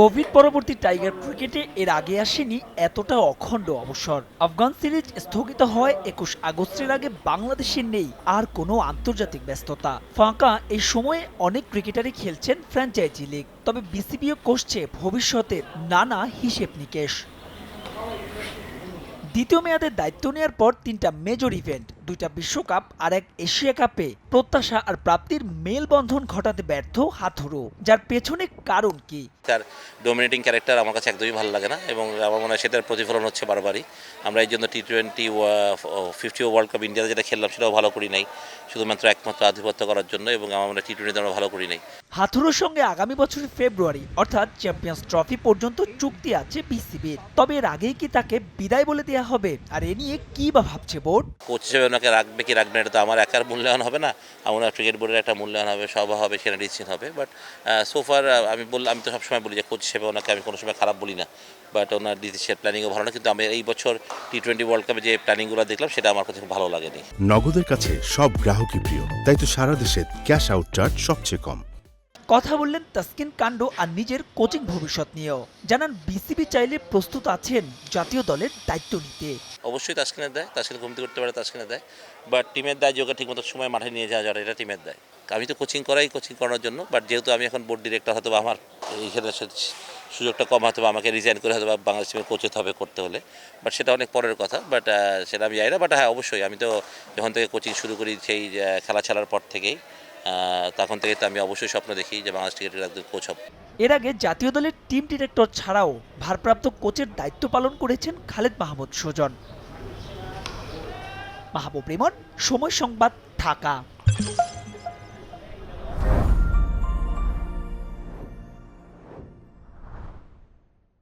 Covid পরবর্তী tiger ক্রিকেটে এর আগে আসেনি এতটা অখণ্ড অবসর। আফগান সিরিজ স্থগিত হয় একুশ আগস্টের আগে বাংলাদেশের নেই আর কোনো আন্তর্জাতিক ব্যস্ততা। ফাঁকা এই সময়ে অনেক ক্রিকেটারই খেলছেন ফ্র্যাঞ্চাইজি লিগ, তবে বিসিবিও কষছে ভবিষ্যতের নানা হিসেব নিকেশ। দ্বিতীয় মেয়াদের দায়িত্ব নেওয়ার পর তিনটা মেজর ইভেন্ট দুইটা বিশ্বকাপ আর এক এশিয়া কাপে প্রত্যাশা আর প্রাপ্তির মেলবন্ধন ঘটাতে ব্যর্থ হাথুরু যার পেছনে কারণ কি? তার ডোমিনেটিং ক্যারেক্টার আমার কাছে একদমই ভালো লাগে না এবং আমার মনে হয় সেটার প্রতিফলন হচ্ছে বারবারই। আমরা এই জন্য T twenty fifty world cup ইন্ডিয়াতে যেটা খেললাম সেটাও ভালো করি নাই। শুধুমাত্র একমাত্র আধিপত্য করার জন্য এবং আমার মনে হয় টি টোয়েন্টিতে আমরা ভালো করি নাই। হাথুরুর সঙ্গে আগামী বছরের ফেব্রুয়ারি অর্থাৎ চ্যাম্পিয়ন্স ট্রফি পর্যন্ত চুক্তি আছে বিসিবির তবে এর আগেই কি তাকে বিদায় বলে দেওয়া হবে? আর এ নিয়ে কি বা ভাবছে বোর্ড? কোচ হিসেবে ওনাকে রাখবে কি রাখবে না এটা তো আমার একার মূল্যায়ন হবে না। ওনার ক্রিকেট বোর্ডের একটা মূল্যায়ন হবে সভা হবে সেখানে ডিসিশন হবে। বাট সোফার আমি বললাম আমি তো সবসময় বলি যে কোচ হিসেবে ওনাকে আমি কোনো সময় খারাপ বলি না। বাট ওনার ডিসিশন প্ল্যানিংও ভালো না কিন্তু আমি এই বছর টি টোয়েন্টি ওয়ার্ল্ড কাপে যে প্ল্যানিংগুলো দেখলাম সেটা আমার কাছে খুব ভালো লাগেনি। নগদের কাছে সব গ্রাহকই প্রিয় তাই তো সারা দেশে ক্যাশ আউট চার্জ সবচেয়ে কম। কথা বললেন তাসকিন কাণ্ড আর নিজের কোচিং ভবিষ্যৎ নিয়েও। জানান বিসিবি চাইলে প্রস্তুত আছেন জাতীয় দলের দায়িত্ব নিতে। অবশ্যই তাস্কিনের দেয়, তাস্কিন ঘুমতে করতে পারে তাস্কিনের দেয়। বাট টিমের দায় যোগা ঠিকমতো সময় মাঠে নিয়ে যাওয়া যায় এটা টিমের দেয়। আমি তো কোচিং করাই কোচিং করানোর জন্য বাট যেহেতু আমি এখন বোর্ড ডিরেক্টর হয়তো বা আমার এইখানে সুযোগটা কম হয়তো আমাকে রিজাইন করে হয়তো বা বাংলাদেশ টিমের কোচ হতে হবে করতে হলে। বাট সেটা অনেক পরের কথা বাট সেটা আমি জানি না বাট হ্যাঁ অবশ্যই। আমি তো যখন থেকে কোচিং শুরু করি, সেই খেলা ছাড়ার পর থেকেই তখন থেকে তো আমি অবশ্যই স্বপ্ন দেখি যে বাংলাদেশ ক্রিকেটের একজন কোচ হব। এর আগে জাতীয় দলের টিম ডিরেক্টর ছাড়াও ভারপ্রাপ্ত কোচের দায়িত্ব পালন করেছেন খালেদ মাহমুদ সুজন। মাহবুব রিমন, সময় সংবাদ ঢাকা।